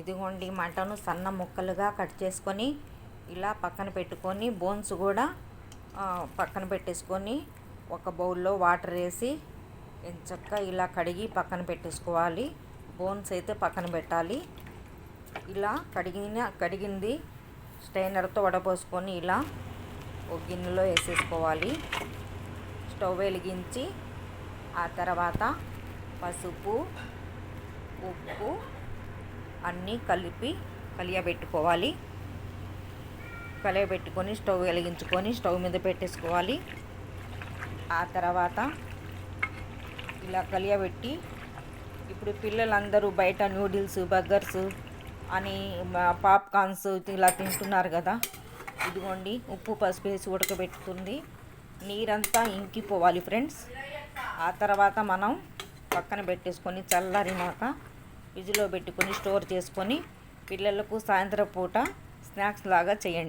ఇదిగోండి మటన్ సన్న ముక్కలుగా కట్ చేసుకొని ఇలా పక్కన పెట్టుకొని బోన్స్ కూడా పక్కన పెట్టేసుకొని ఒక బౌల్లో వాటర్ వేసి చక్క ఇలా కడిగి పక్కన పెట్టేసుకోవాలి. బోన్స్ అయితే పక్కన పెట్టాలి. ఇలా కడిగిన కడిగింది స్టైనర్తో వడపోసుకొని ఇలా ఒక గిన్నెలో వేసేసుకోవాలి. స్టవ్ వెలిగించి ఆ తర్వాత పసుపు ఉప్పు అన్నీ కలిపి కలియబెట్టుకోవాలి. కలియబెట్టుకొని స్టవ్ వెలిగించుకొని స్టవ్ మీద పెట్టేసుకోవాలి. ఆ తర్వాత ఇలా కలియబెట్టి ఇప్పుడు పిల్లలందరూ బయట నూడిల్స్ బర్గర్స్ అని పాప్కార్న్స్ ఇలా తింటున్నారు కదా. ఇదిగోండి ఉప్పు పసుపు వేసి ఉడకబెట్టుతుంది. నీరంతా ఇంకిపోవాలి ఫ్రెండ్స్. ఆ తర్వాత మనం పక్కన పెట్టేసుకొని చల్లారినాక ఫ్రిడ్జ్లో పెట్టుకొని స్టోర్ చేసుకొని పిల్లలకు సాయంత్రం పూట స్నాక్స్ లాగా చేయండి.